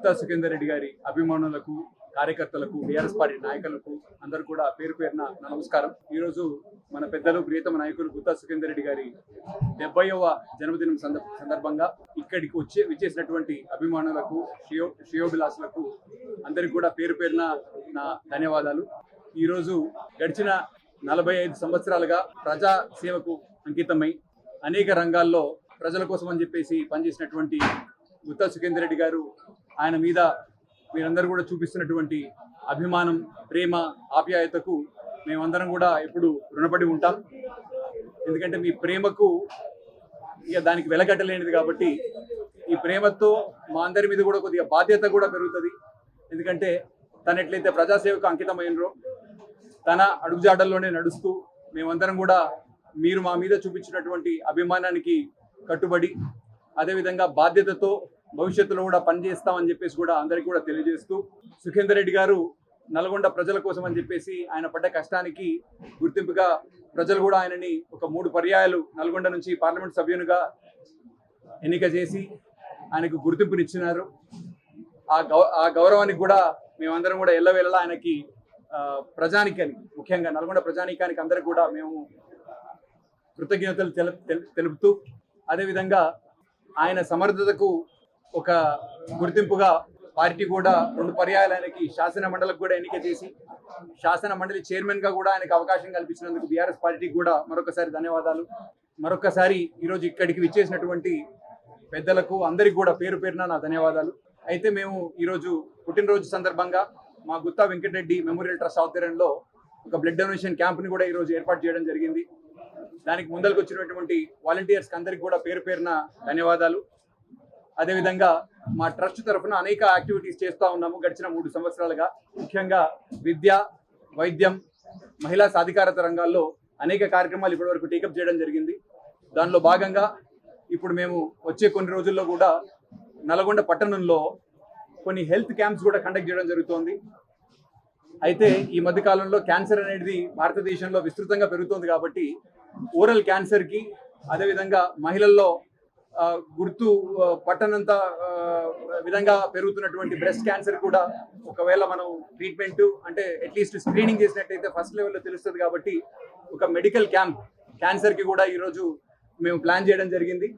గుత్తా సుఖేందర్ రెడ్డి గారి అభిమానులకు కార్యకర్తలకు బీఆర్ఎస్ పార్టీ నాయకులకు అందరూ కూడా పేరు పేరున నమస్కారం. ఈరోజు మన పెద్దలు ప్రియతమ నాయకులు గుత్తా సుఖేందర్ రెడ్డి గారి డెబ్బైవ జన్మదినం సందర్భంగా ఇక్కడికి వచ్చే విచ్చేసినటువంటి అభిమానులకు శ్రేయో శ్రేయోభిలాసులకు అందరికీ కూడా పేరు పేరున నా ధన్యవాదాలు. ఈరోజు గడిచిన నలభై ఐదు సంవత్సరాలుగా ప్రజా సేవకు అంకితమై అనేక రంగాల్లో ప్రజల కోసం అని చెప్పేసి పనిచేసినటువంటి గుత్తా సుఖేందర్ రెడ్డి గారు ఆయన మీద మీరందరూ కూడా చూపిస్తున్నటువంటి అభిమానం ప్రేమ ఆప్యాయతకు మేమందరం కూడా ఎప్పుడు రుణపడి ఉంటాం. ఎందుకంటే మీ ప్రేమకు ఇక దానికి వెలకట్టలేనిది కాబట్టి ఈ ప్రేమతో మా అందరి మీద కూడా కొద్దిగా బాధ్యత కూడా పెరుగుతుంది. ఎందుకంటే తను ఎట్లయితే ప్రజాసేవకు అంకితమైనరో తన అడుగుజాడల్లోనే నడుస్తూ మేమందరం కూడా మీరు మా మీద చూపించినటువంటి అభిమానానికి కట్టుబడి అదేవిధంగా బాధ్యతతో భవిష్యత్తులో కూడా పనిచేస్తామని చెప్పేసి కూడా అందరికీ కూడా తెలియజేస్తూ సుఖేందర్ రెడ్డి గారు నల్గొండ ప్రజల కోసం అని చెప్పేసి ఆయన పడ్డ కష్టానికి గుర్తింపుగా ప్రజలు కూడా ఆయనని ఒక మూడు పర్యాయాలు నల్గొండ నుంచి పార్లమెంట్ సభ్యునిగా ఎన్నిక చేసి ఆయనకు గుర్తింపునిచ్చినారు. ఆ గౌ ఆ గౌరవానికి కూడా మేమందరం కూడా ఎల్లవేళలా ఆయనకి ఆ, ప్రజానికని ముఖ్యంగా నల్గొండ ప్రజానికానికి అందరికి కూడా మేము కృతజ్ఞతలు తెలుపుతూ అదేవిధంగా ఆయన సమర్థతకు ఒక గుర్తింపుగా పార్టీ కూడా రెండు పర్యాయాలు ఆయనకి శాసన మండలికి కూడా ఎన్నిక చేసి శాసన మండలి చైర్మన్గా కూడా ఆయనకు అవకాశం కల్పించినందుకు బీఆర్ఎస్ పార్టీకి కూడా మరొకసారి ధన్యవాదాలు. మరొకసారి ఈరోజు ఇక్కడికి విచ్చేసినటువంటి పెద్దలకు అందరికి కూడా పేరు పేరున నా ధన్యవాదాలు. అయితే మేము ఈరోజు పుట్టినరోజు సందర్భంగా మా గుత్తా వెంకటరెడ్డి మెమోరియల్ ట్రస్ట్ ఆధ్వర్యంలో ఒక బ్లడ్ డొనేషన్ క్యాంప్ని కూడా ఈరోజు ఏర్పాటు చేయడం జరిగింది. దానికి ముందరకు వచ్చినటువంటి వాలంటీర్స్కి అందరికి కూడా పేరు పేరున ధన్యవాదాలు. అదేవిధంగా మా ట్రస్ట్ తరఫున అనేక యాక్టివిటీస్ చేస్తూ ఉన్నాము గడిచిన మూడు సంవత్సరాలుగా. ముఖ్యంగా విద్య వైద్యం మహిళా సాధికారత రంగాల్లో అనేక కార్యక్రమాలు ఇప్పటివరకు టేకప్ చేయడం జరిగింది. దానిలో భాగంగా ఇప్పుడు మేము వచ్చే కొన్ని రోజుల్లో కూడా నల్గొండ పట్టణంలో కొన్ని హెల్త్ క్యాంప్స్ కూడా కండక్ట్ చేయడం జరుగుతోంది. అయితే ఈ మధ్య కాలంలో క్యాన్సర్ అనేది భారతదేశంలో విస్తృతంగా పెరుగుతోంది కాబట్టి ఓరల్ క్యాన్సర్కి అదేవిధంగా మహిళల్లో గుర్తు పట్టనంత విధంగా పెరుగుతున్నటువంటి బ్రెస్ట్ క్యాన్సర్ కూడా ఒకవేళ మనం ట్రీట్మెంట్ అంటే అట్లీస్ట్ స్క్రీనింగ్ చేసినట్టయితే ఫస్ట్ లెవెల్లో తెలుస్తుంది కాబట్టి ఒక మెడికల్ క్యాంప్ క్యాన్సర్కి కూడా ఈరోజు మేము ప్లాన్ చేయడం జరిగింది.